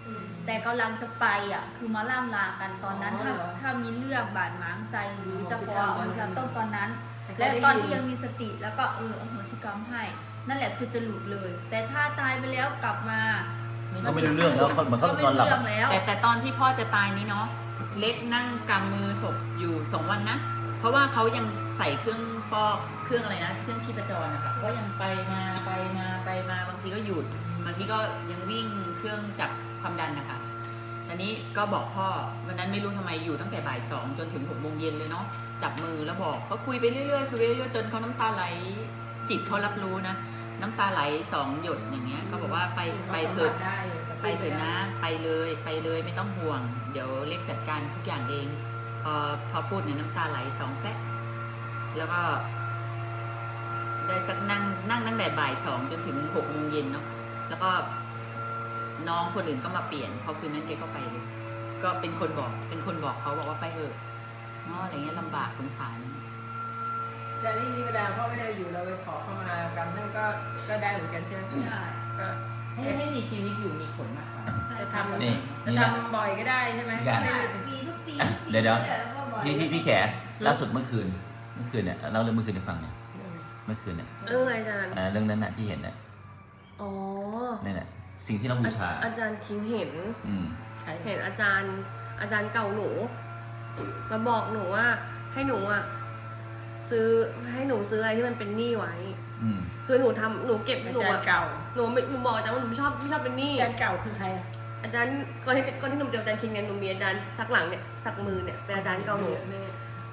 Speaker 5: แต่กำลังจะไปอะ คือมาล่ำลากันตอนนั้น
Speaker 1: อ๋อ
Speaker 5: ถ้า
Speaker 1: เหรอ
Speaker 5: ถ้ามีเรื่องบาดหมางใจหรือจะ
Speaker 1: อโหสิ
Speaker 5: ฟ้
Speaker 1: กร
Speaker 5: อ
Speaker 1: รม
Speaker 5: งอโหสิกรรมต้องตอนนั้น
Speaker 1: แต่
Speaker 5: และ
Speaker 1: เขาได้
Speaker 5: ตอน
Speaker 1: ยิ
Speaker 5: ที่ยังมีสติแล้วก็เอออโหสิกรรมให้ นั่นแหละคือจะหลุดเลย แต่ถ้าตายไปแล้วกลับมา
Speaker 2: เขาไม่รู้เรื่องแล้วเขาเหมือนเขา
Speaker 5: ไม่
Speaker 2: นอนหลับ
Speaker 5: รู้เรื่องแล้ว
Speaker 4: แต่แต่ตอนที่พ่อจะตายนี้เนาะเล็กนั่งกำมือศพอยู่สองวันนะ เพราะว่าเขายังใส่เครื่องฟอกเครื่องอะไรนะ เครื่องชีพจรนะคะก็ยังไปมาไปมาไปมาบางทีก็หยุดบางทีก็ยังวิ่งเครื่องจับความดันนะคะต อนนี้ก็บอกพ่อวันนั้นไม่รู้ทำไมอยู่ตั้งแต่บ่ายสองจนถึงหกโมงเย็นเลยเนาะจับมือแล้วบอกก็คุยไปเรื่อยๆคุยไปเรื่อยๆจนเขาน้ำตาไหลจิตเขารับรู้นะ น้ำตาไหลสองหยดอย่างเงี้ยเขาบอกว่าไปไปเถิด
Speaker 1: ได้
Speaker 4: ไปเถอะนะ ไปเลยไปเลยไม่ต้องห่วง เดี๋ยวเล็กจัดการทุกอย่างเองพอพอพูดเนี่ยน้ำตาไหลสองแป๊ะแล้วก็ได้สักนั่งนั่งตั้งแต่บ่ายสองจนถึงหกโมงเย็นเนาะแล้วก็ น้องคนอื่นก็มาเปลี่ยนพอคืนนั้นแกก็ไปเลยก็เป็นคนบอก เป็นคนบอกเขาบอกว่าไปเถอะเนาะอะไรเงี้ยลำบากสงสาร
Speaker 1: แต่นี่นี่เวลาพ่อไม่ได้อยู่เราไปขอเข้ามากันนั่นก็ก็ได้เหมือนกันใช่ไหม
Speaker 5: ใช่
Speaker 1: ก็
Speaker 4: ให้ให้มีชีวิตอยู่มีผลมากกว่า
Speaker 1: จะทำ
Speaker 2: นี่
Speaker 1: จะ
Speaker 2: นี่นะ
Speaker 1: ทำบ่อยก็ได้ใช่ไหม
Speaker 2: ได้
Speaker 1: ไม่ได้
Speaker 5: ปีทุกปี
Speaker 2: อะ
Speaker 5: ทุกปี
Speaker 2: เดี๋ยวเดี๋ยว
Speaker 5: แล้วก็บ่อย
Speaker 2: พี่พี่พี่แขล่าสุดเมื่อคืน เมื่อคืนเนี่ยเล่าเรื่องเมื่อคืนให้ฟังเนี่ยเมื่อคืนเนี่ย
Speaker 6: เรื่องอะไรอาจารย์
Speaker 2: อ่าเรื่องนั้นน่ะที่เห็นน่ะ
Speaker 6: อ๋อ
Speaker 2: นั่นแหละ สิ่งที่เราบูชา
Speaker 6: อาจารย์คิงเห็น
Speaker 2: อืม
Speaker 6: เห็นอาจารย์ อาจารย์เก่าหนูมาบอกหนูว่า ให้หนูอะซื้อให้หนูซื้ออะไรที่มันเป็นหนี้ไว้
Speaker 2: อืม
Speaker 6: คือหนูทำหนูเก็บ
Speaker 1: อา
Speaker 6: หนู
Speaker 1: จาร
Speaker 6: อะ
Speaker 1: ย์เก่า
Speaker 6: หนูไม่หนูบอกอาจารย์ว่าหนูไม่ชอบไม่ชอบเป็นหนี้
Speaker 1: อาจารย์เก่าคือใครอะ
Speaker 6: อาจารย์ก่อนที่ก่อนที่หนูจะอาจารย์คิงเนี่ยหนูมีอาจารย์สักหลังเนี่ยสักมือเนี่ยเป็นอาจารย์เก่าหนู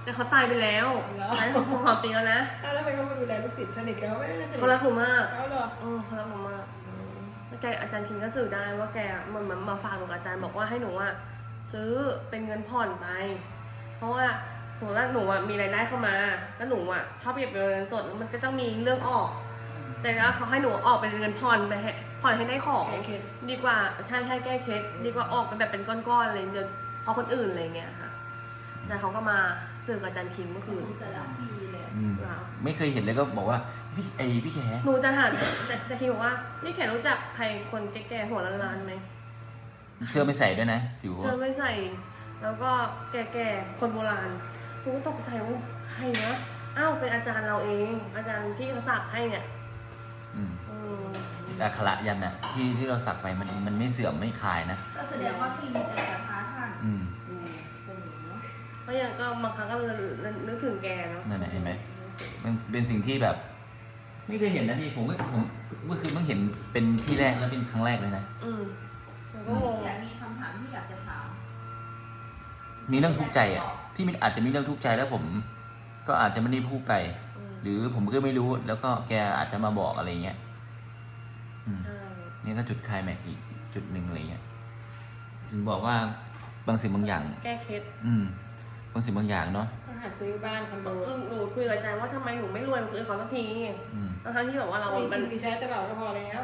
Speaker 6: แต่เขาตายไปแล้วตายของความปีแล้วนะ
Speaker 1: อ้าวแล้วทำไมเขาไม่ดูแลลูกศิษย์สนิทกับเขาไม่ได้สนิท
Speaker 6: เขารักหนูมาก
Speaker 1: เขาเหรอ
Speaker 6: เออเขารักหนูมาก แล้วแกอาจารย์คิงก็สื่อได้ว่าแกเหมันมันมาฝากหนูกับอาจารย์บอกว่าให้หนูอะซื้อเป็นเงินผ่อนไป เพราะว่าหนูว่าหนูอะมีรายได้เข้ามาแล้วหนูอะชอบเก็บเป็นเงินสดแล้วมันก็ต้องมีเรื่องออก แต่ว่าเขาให้หนูออกเป็นเงินผ่อนไปให้ผ่อนให้ได้ของ
Speaker 1: โอเค
Speaker 6: ดีกว่าใช่ใช่แก้เคล็ดดีกว่าออกเป็นแบบเป็นก้อนๆอะไรเงินเพราะคนอื่นอะไรเงี้ยค่ะแต่เขาก็มาสื่อกับอาจารย์คิงเมื่อคืน
Speaker 5: แต่ละปีเลย
Speaker 2: อืม
Speaker 6: ว้าว
Speaker 2: ไม่เคยเห็นเลยก็บอกว่า พี่ไอพี่แข
Speaker 6: หนูจะถามแต่แต่คิงบอกว่านี่แขกรู้จักใครคนแก่ๆหัวล้านๆไหม
Speaker 2: เสื้อไม่ใส่ด้วยนะผิว
Speaker 6: เสื้อไม่ใส่ แล้วก็แก่ๆคนโบราณหนูก็ตกใจว่าใครนะอ้าวเป็นอาจารย์เราเอง อาจารย์ที่เขาสักให้เนี่ย
Speaker 2: อืม
Speaker 6: อืม
Speaker 2: อักขระยันน่ะที่ที่เราสักไปมันมันไม่เสื่อมไม่คลายนะ
Speaker 5: ก็แสดงว่าพี่มีใจศรัทธาท่าน
Speaker 2: อืม
Speaker 5: อืมเสมอเนาะ
Speaker 6: เพราะอย่างก็บางครั้งก็นึกถึงแกเนาะ
Speaker 2: นั่นแหละเห็นไหมมันเป็นสิ่งที่แบบ ไม่เคยเห็นนะพี่ผมก็ผมเมื่อคืนเพิ่งเห็นเป็นที่แรกแล้วเป็นครั้งแรกเลยนะ
Speaker 6: อืมหนูก็งง
Speaker 5: อยากมีคำถามที่อยากจะถาม
Speaker 2: มีเรื่องทุกข์ใจอะพี่มันอาจจะมีเรื่องทุกข์ใจแล้วผม ก็อาจจะไม่ได้พูดไป
Speaker 6: อืม
Speaker 2: หรือผมก็ไม่รู้แล้วก็แกอาจจะมาบอกอะไรเงี้ยอืม
Speaker 6: ใช่
Speaker 2: นี่ก็จุดคลายแม็กซ์อีกจุดหนึ่งอะไรเงี้ยถึงบอกว่าบางสิ่งบางอย่าง
Speaker 6: แก้เคล็ด
Speaker 2: อืม บางสิ่งบางอย่างเนาะ
Speaker 1: ก็ หาซื้อบ้านคอนโด
Speaker 6: หนูหนูคุยกับอาจารย์ว่าทำไมหนูไม่รวยเหมือนคนอื่นเขาสักที
Speaker 2: อืม
Speaker 6: ทั้งๆที่แบบว่าเรา
Speaker 1: เรา
Speaker 6: มัน
Speaker 1: มีใช้ตลอดก็พอแล้ว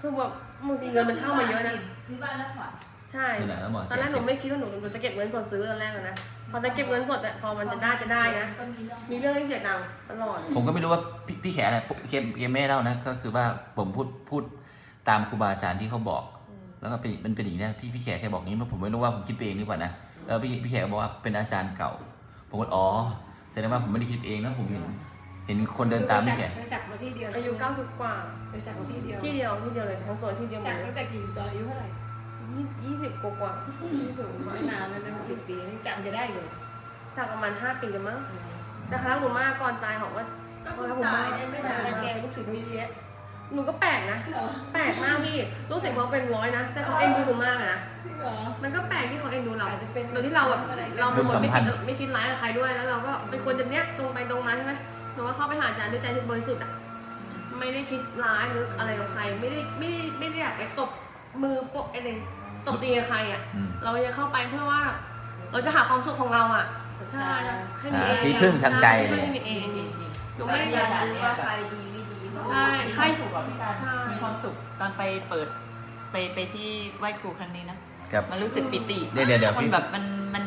Speaker 6: คือแบบบางทีเงินมันเข้ามาเยอะนะ
Speaker 5: ซื้อบ้านแล้วผ่อน
Speaker 6: ใช่
Speaker 2: นี่แหละแล้วหมอ
Speaker 6: ตอนแรกหนูไม่คิดว่าหนูหนูจะเก็บเงินสดซื้อตอนแรกอะนะ พอจะเก็บเงินสดอะพอมันจะได้จะได้นะ
Speaker 5: ก็มีเรื่อง
Speaker 6: มีเรื่องให้เสียตังค์ตลอด
Speaker 2: ผมก็ไม่รู้ว่าพี่พี่แขอะไรเกมเกมไม่ได้เล่านะ ก็คือว่าผมพูดพูดตามครูบาอาจารย์ที่เขาบอกแล้วก็เป็นมันเป็นอย่างนี้นะพี่พี่แขกแค่บอกอย่างนี้ผมไม่รู้ว่าผมคิดไปเองดีกว่านะแล้วพี่พี่แขกก็บอกว่าเป็นอาจารย์เก่า ผมก็อ๋อแสดงว่าผมไม่ได้คิดเองนะผมเห็นเห็นคนเดินตามพี่แขก
Speaker 1: ไปสักมาที่เดียว
Speaker 6: อายุ90กว่า
Speaker 1: ไปสักมาที่เดียว
Speaker 6: ที่เดียวที่เดียวเลยทั้งตัวที่เดียวหม
Speaker 1: สั
Speaker 6: ด
Speaker 1: ก
Speaker 6: เล
Speaker 1: ตั้
Speaker 6: ย
Speaker 1: งแต่กี่ตอนอายุเท่าไหร่
Speaker 6: ยี่ยี่สิบกว่ากว่ายี่สิบกว่า
Speaker 1: ไม่นานแล้วนะสิบปีนี่จำจะได้อยู่
Speaker 6: จากประมาณ5ปีกันมั้งแต่ครั้งหนูมากก่อนตายของว่า
Speaker 5: ก็คุณตายได้ไม่
Speaker 1: ไม่
Speaker 5: นานา
Speaker 1: น
Speaker 5: น
Speaker 1: แกลูกศิษย์เขาเยอะแยะ
Speaker 6: หนูก็แปลกนะแปลกมากพี่รู้สึกเขาเป็นร้อยนะ แต่เขาเอ็นดูหนูมากนะ
Speaker 1: จริงเหรอ
Speaker 6: มันก็แปลกที่เขาเอ็นดูเรา
Speaker 1: อาจจะเป็น
Speaker 6: โดยที่เราแบบเราเป็นคนไม่
Speaker 2: ความสัมพั
Speaker 6: คิ
Speaker 2: น
Speaker 6: ด
Speaker 2: ธ์
Speaker 6: ไม่คิดร้ายกับใครด้วย แล้วเราก็เป็นคนแบบเนี้ยตรงไปตรงมาใช่ไหมหนูก็เข้าไปหาอาจารย์ด้วยใจที่บริสุทธิ์อะไม่ได้คิดร้ายหรืออะไรกับใคร ไม่ได้ไม่ได้ไม่ได้อยากไปตบมือโปะอะไรตบตีกับใครอะ
Speaker 2: อืม
Speaker 6: เราจะเข้าไปเพื่อว่า เราจะหาความสุขของเราอะใช่แค่นี้เอง
Speaker 2: หาที่พึ่งทางใจ
Speaker 6: ใช่
Speaker 2: เลย
Speaker 6: ที่พึ่งนี่เอง
Speaker 4: จริงจริง
Speaker 6: หนู
Speaker 5: ไม่
Speaker 6: ไม่
Speaker 5: ได้
Speaker 6: ได้
Speaker 5: อยากรู้ว่าใครดี
Speaker 6: ใช่
Speaker 4: มี
Speaker 6: ใค
Speaker 4: ค
Speaker 6: ร
Speaker 4: วามสุขกับพี่การ
Speaker 6: ใช่
Speaker 4: มีความสุขตอนไปเปิด ไปไปที่ไหว้ครูครั้งนี้นะ
Speaker 2: กับ
Speaker 4: มันรู้สึกปิติ
Speaker 2: เดี๋ยวเดี๋ยวเดี๋ยว
Speaker 4: คน
Speaker 2: พี่
Speaker 4: แบบมันมัน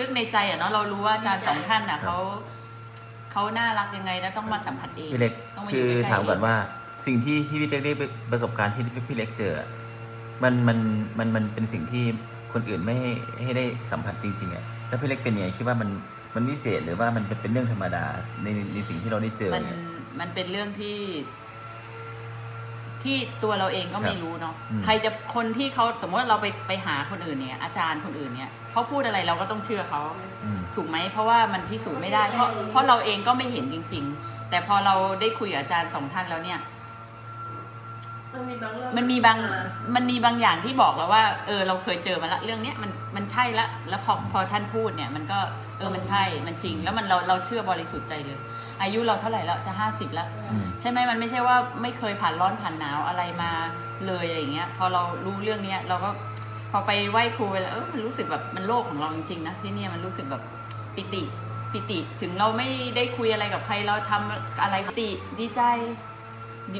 Speaker 4: ลึกๆในใจอะเนาะเรารู้ว่าอาจารย์สองท่านอะเขาเขาน่ารักยังไงแล้วต้องมาสัมผัสเอง
Speaker 2: พี่เล็ก
Speaker 4: ต้องมาอ
Speaker 2: คื
Speaker 4: ยู่
Speaker 2: อ
Speaker 4: ใกล้ๆ
Speaker 2: ถามก่อนว่าสิ่งที่ที่พี่เล็กได้ประสบการณ์ที่พี่เล็กเจออะมันมันมันมันเป็นสิ่งที่คนอื่นไม่ให้ให้ได้สัมผัสจริงๆอะแล้วพี่เล็กเป็นยังไงคิดว่ามันมันวิเศษหรือว่ามันเป็นเป็นเรื่องธรรมดาในในสิ่งที่เราได้เจอ
Speaker 4: มัน
Speaker 2: เนี่ย
Speaker 4: มันเป็นเรื่องที่ ที่ตัวเราเองก็ไม่รู้เนาะ
Speaker 2: อืม
Speaker 4: ใครจะคนที่เขาสมมติว่าเราไปไปหาคนอื่นเนี่ย อาจารย์คนอื่นเนี่ยเขาพูดอะไรเราก็ต้องเชื่อเขา
Speaker 2: อืม
Speaker 4: ถูกไหมเพราะว่ามันพิสูจน์ไม่ได้ เพราะเพราะเราเองก็ไม่เห็นจริง ๆ แต่พอเราได้คุยกับอาจารย์สองท่านแล้วเนี่ย
Speaker 6: มันมีบางเรื่อง
Speaker 4: มันมีบางมันมีบางอย่างที่บอกแล้วว่า เออ เราเคยเจอมาละเรื่องเนี้ยมันมันใช่ละแล้วพอพอท่านพูดเนี่ย มันก็เออมันใช่มันจริง แล้วมันเราเราเชื่อบริสุทธิ์ใจเลย อายุเราเท่าไหร่แล้วจะห้าสิบแล้ว
Speaker 2: อืม
Speaker 4: ใช่ไหมมันไม่ใช่ว่าไม่เคยผ่านร้อนผ่านหนาวอะไรมาเลยอะไรอย่างเงี้ย พอเรารู้เรื่องเนี้ยเราก็พอไปไหว้ครูไปแล้วเออมันรู้สึกแบบมันโลกของเราจริงๆนะที่เนี่ยมันรู้สึกแบบปิติ ปิติถึงเราไม่ได้คุยอะไรกับใครเราทำอะไรปิติดีใจ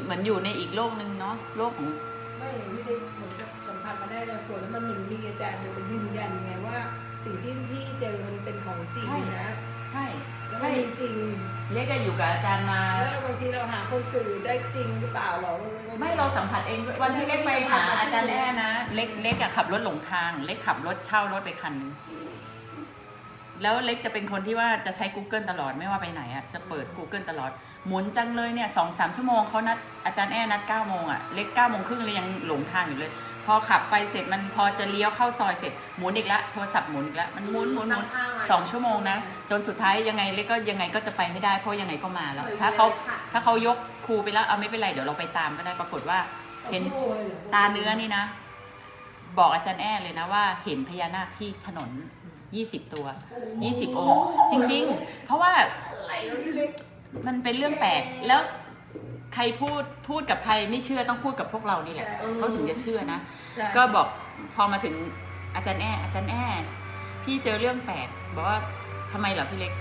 Speaker 4: เหมือนอยู่ในอีกโลกหนึ่งเนาะโลกของ
Speaker 1: ไม่อย่างที่ได้เหมือนกับสัมผัสมาได้บางส่วนแล้วมันเหมือนมีอาจารย์มายืนยันไงว่า สิ่งที่พี่เจอมันเป็นของจริง
Speaker 4: ใช่
Speaker 1: นะ
Speaker 4: ใช่
Speaker 1: แล้ว
Speaker 4: ใช่
Speaker 1: มันมีจริง
Speaker 4: เล็กก็อยู่กับอาจารย์มา
Speaker 1: แล้วบางทีเราหาคนสื่อได้จริงหรือเปล่าเรา
Speaker 4: ไม่เราสัมผัสเองวันที่เล็กไปหาอาจารย์แอ้นะ เล็กเล็กอะขับรถหลงทาง เล็กขับรถเช่ารถไปคันหนึ่งแล้วเล็กจะเป็นคนที่ว่าจะใช้ Google ตลอดไม่ว่าไปไหนอะจะเปิด Google ตลอด หมุนจังเลยเนี่ยสองสามชั่วโมงเขานัดอาจารย์แอ้นัดเก้าโมงอะเล็กเก้าโมงครึ่งเลยยังหลงทางอยู่เลย พอขับไปเสร็จมันพอจะเลี้ยวเข้าซอยเสร็จหมุนอีกละโทรศัพท์หมุนอีกละมันหมุนหมุนหมุนสองชั่วโมงนะจนสุดท้ายยังไงเล็กก็ยังไงก็จะไปไม่ได้เพราะยังไงก็มาแล้ว ถ้าเขาถ้าเขายกครูไปแล้วเอาไม่เป็นไรเดี๋ยวเราไปตามก็ได้ปรากฏว่าเห็นตาเนื้อนี่นะ บอกอาจารย์แอ้เลยนะว่า เห็นพญานาคที่ถนน20ตัว20องค์จริง ๆ เพราะว่ามันเป็นเรื่องแปลกแล้ว ใครพูดพูดกับใครไม่เชื่อต้องพูดกับพวกเรานี่แหละเขาถึงจะเชื่อนะก็บอกพอมาถึงอาจารย์แอ้อาจารย์แอ้พี่เจอเรื่องแปลกบอกว่าทำไมเหรอพี่เล็ก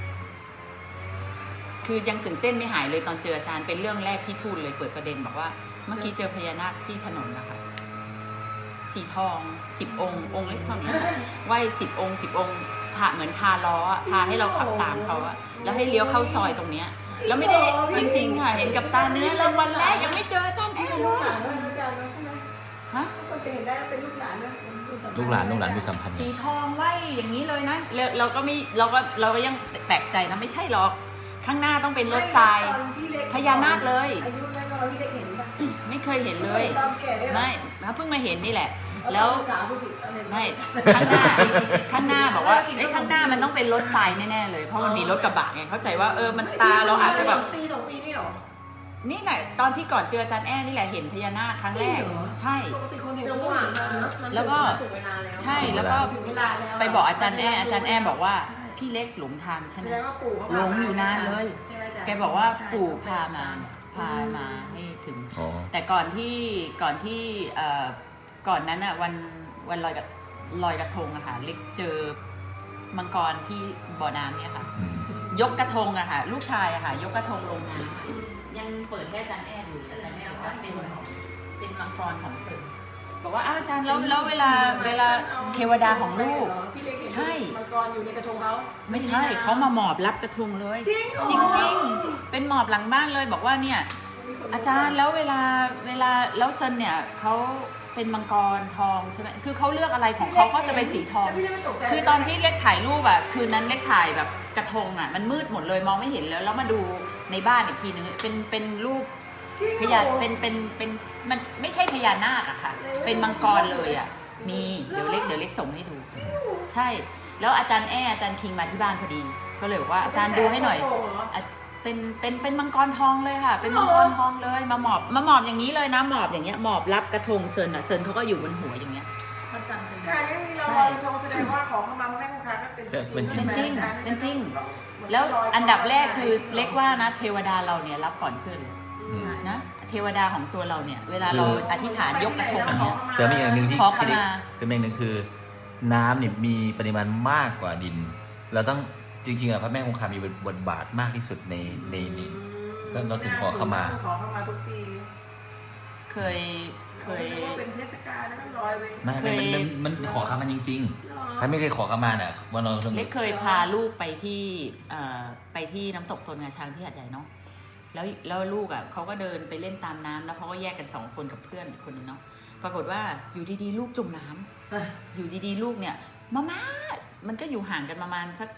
Speaker 4: คือยังตื่นเต้นไม่หายเลยตอนเจออาจารย์เป็นเรื่องแรกที่พูดเลยเปิดประเด็นบอกว่า เมื่อกี้เจอพญานาคที่ถนนนะคะสีทองสิบองค์องค์เล็กเท่านี้ไหวสิบองค์สิบองค์ทาเหมือนทาล้ออะทาให้เราขับตามเขาอะแล้วให้เลี้ยวเข้าซอยตรงเนี้ย แล้วไม่ได้จริงๆค่ะเห็นกับตาเนื้อแล้ววันแรกยังไม่เจออาจารย์แอ้
Speaker 1: ลู
Speaker 4: เล
Speaker 1: กหลาน
Speaker 4: ย
Speaker 1: ว่าอาจารย์เราใช่ไหม
Speaker 4: ฮะ
Speaker 1: คนจะเห็นได้เป็นลูกหลานนะ
Speaker 2: ลูกหลานลูกหลานมีสัมพันธ์
Speaker 4: สีทองไหวอย่างนี้เลยนะเราเราก็ไม่เราก็เราก็ยังแปลกใจนะไม่ใช่หรอก ข้างหน้าต้องเป็นรถทรายพญานาคเลย
Speaker 1: อายุนั้นเราที่ได้เห็นป่ะ
Speaker 4: ไม่เคยเห็นเลย
Speaker 1: ตอนแก่ได้
Speaker 4: ไม่เขาเพิ่งมาเห็นนี่แหละ แล้ว
Speaker 1: สาวผู้หญิงอะไร
Speaker 4: ไม่ข้างหน้าข้างหน้าบอกว่าไอ้ยข้างหน้ามันต้องเป็นรถทรายแน่ๆเลย เพราะมันมีรถกระบะไงเข้าใจว่าเออมันตาเราอาจจะแบบ
Speaker 1: ปีสองปีนี่หรอ
Speaker 4: นี่แหละตอนที่ก่อนเจออาจารย์แอ้นี่แหละเห็นพญานาคครั้งแรก
Speaker 1: จริงเหรอ
Speaker 4: ใช่
Speaker 1: ปกติคนเห็น
Speaker 6: จัง
Speaker 1: ก็
Speaker 6: หวะ
Speaker 1: เห็น
Speaker 6: มัน
Speaker 1: นะ
Speaker 6: มัน
Speaker 4: แล้วก็
Speaker 6: ถึงเวลาแล้ว
Speaker 4: ใช่แล้วก็
Speaker 1: ถึงเวลาแล้ว
Speaker 4: ไปบอกอาจารย์แอ้อาจารย์แอ้บอกว่าพี่เล็กหลงทางใช่ไห
Speaker 1: แส
Speaker 4: ม
Speaker 1: ดงว่าปู่เขา
Speaker 4: หลงอยู่นานเลย
Speaker 1: ใช่ไหมจ๊ะ
Speaker 4: แกบอกว่าปู่พามาพามาให้ถึง
Speaker 2: อ๋อ
Speaker 4: แต่ก่อนที่ก่อนที่เอ่อ ก่อนนั้นอะวันวันลอยกระลอยกระทงอะค่ะเล็กเจอมังกรที่บ่อน้ำเนี่ยค่ะ
Speaker 2: อืม
Speaker 4: ยกกระทงอะค่ะ ลูกชายอะค่ะ ยกกระทงลงน้ำอะยังเปิดให้อาจารย์แอดอยู่เลยอาจารย์แอดบอกว่าเป็นเป็นมังกรของเสริมบอกว่าอ้าวอาจารย์แล้วแล้วเวลาเวลาเทวดาของลูก
Speaker 1: พี่เล็กเห็น
Speaker 4: ใช่
Speaker 1: มังกรอยู่ในกระทงเขา
Speaker 4: ไม่ใช่เขามาหมอบรับกระทงเลย
Speaker 1: จริงเหรอ
Speaker 4: จริงๆเป็นหมอบหลังบ้านเลยบอกว่าเนี่ย อาจารย์แล้วเวลาเวลาแล้วเซนเนี่ยเขา เป็นมังกรทองใช่ไหมคือเขาเลือกอะไรของเขาก็จะเป็นสีทอง
Speaker 1: แล้วพี่เล็กไม่ตกใจ
Speaker 4: คือตอนที่เล็กถ่ายรูปอะคืนนั้นเล็กถ่ายแบบกระทงอะมันมืดหมดเลยมองไม่เห็นแล้วแล้วมาดูในบ้านอีกทีนึงเป็นเป็นรูป
Speaker 1: จริง
Speaker 4: พ
Speaker 1: เหรอ
Speaker 4: ญาเป็นเป็นเป็นมันไม่ใช่พญานาคอะค่ะ เป็นมังกรเลยอะมีเดี๋ยวเล็กเดี๋ยวเล็กส่งให้ดู ใช่ แล้วอาจารย์แอ้อาจารย์คิงมาที่บ้านพอดี ก็เลยบอกว่าอาจารย์ดูให้หน่อยอะ เป็นเป็นเป็นมังกรทองเลยค่ะ เป็นมังกรทองเลยมาหมอบมาหมอบอย่างนี้เลยนะหมอบอย่างเงี้ยหมอบรับกระทงเซินอะเซินเขาก็อยู่บนหัวอย่างเงี้ย
Speaker 1: การที่เราลอยกระทงแสดงว่าขอเข้ามาแม่คงคาก็เป็น
Speaker 2: เป็นจริ
Speaker 4: เป็นจริงเป็นจริง แล้วอันดับแรกคือเล็กว่านะ เทวดาเราเนี่ยรับก่อนเพื่อนเลย
Speaker 2: อืม
Speaker 4: นะเทวดาของตัวเราเนี่ย เวลาเราอธิษฐานยกกระทงเนี่ย
Speaker 2: เสริมอีกอย่างหนึ่งที่
Speaker 4: ขอขมา
Speaker 2: ที่เสริมอีกอย่างหนึ่งคือ น้ำเนี่ยมีปริมาณมากกว่าดิน เราต้อง จริงๆอะพระแม่คงคามีบทบาทมากที่สุดในในนี้ แล้วเราถึงขอเข้ามา
Speaker 1: ขอเข้ามาทุกปี
Speaker 4: เคยเคย
Speaker 1: รีกว่าเป็นเทศกาลแล้วก็ลอยไป
Speaker 2: ไม่
Speaker 4: เค
Speaker 2: ไม่
Speaker 4: ย
Speaker 2: มันมันมันขอเข้ามาจริงๆใครไม่เคยขอเข้ามาเนี่ยวันเรา
Speaker 4: เล็กเคยพาลูกไปที่เอ่อไปที่น้ำตกตนงาช้างที่หาดใหญ่เนาะแล้วแล้วลูกอะเขาก็เดินไปเล่นตามน้ำแล้วเขาก็แยกกันสองคนกับเพื่อนอีกคนนึงเนาะปรากฏว่าอยู่ดีๆ ลูกจมน้ำ
Speaker 1: อะ
Speaker 4: อยู่ดีๆ ลูกเนี่ยมาม่ามันก็อยู่ห่างกันประมาณสัก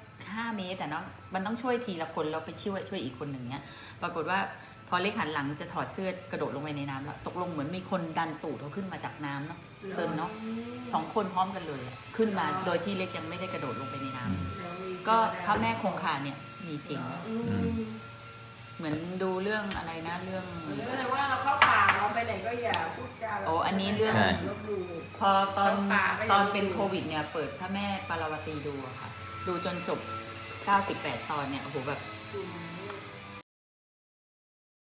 Speaker 4: 5 เมตรแต่เนาะมันต้องช่วยทีละคนเราไปช่วยช่วยอีกคนหนึ่งเนี้ยปรากฏว่าพอเล็กหันหลังจะถอดเสื้อกระโดดลงไปในน้ำแล้วตกลงเหมือนมีคนดันตูดเขาขึ้นมาจากน้ำเนาะเซินเนาะสองคนพร้อมกันเลยขึ้นมาโดยที่เล็กยังไม่ได้กระโดดลงไปในน้ำก็พระแม่คงคาเนี่ยมีจริงเหมือนดูเรื่องอะไรนะเรื่อง
Speaker 1: เรื่องว่าเราเข้าป่าเราไปไหนก็อย่าพูดจา
Speaker 4: โอ้อันนี้เรื่องพอตอน
Speaker 1: ตอ
Speaker 4: นเป็นโควิดเนี่ยเปิดพระแม่ปาราวตีดูค่ะ ดูจนจบ 98 ตอนเนี่ยโอ้โหแบบ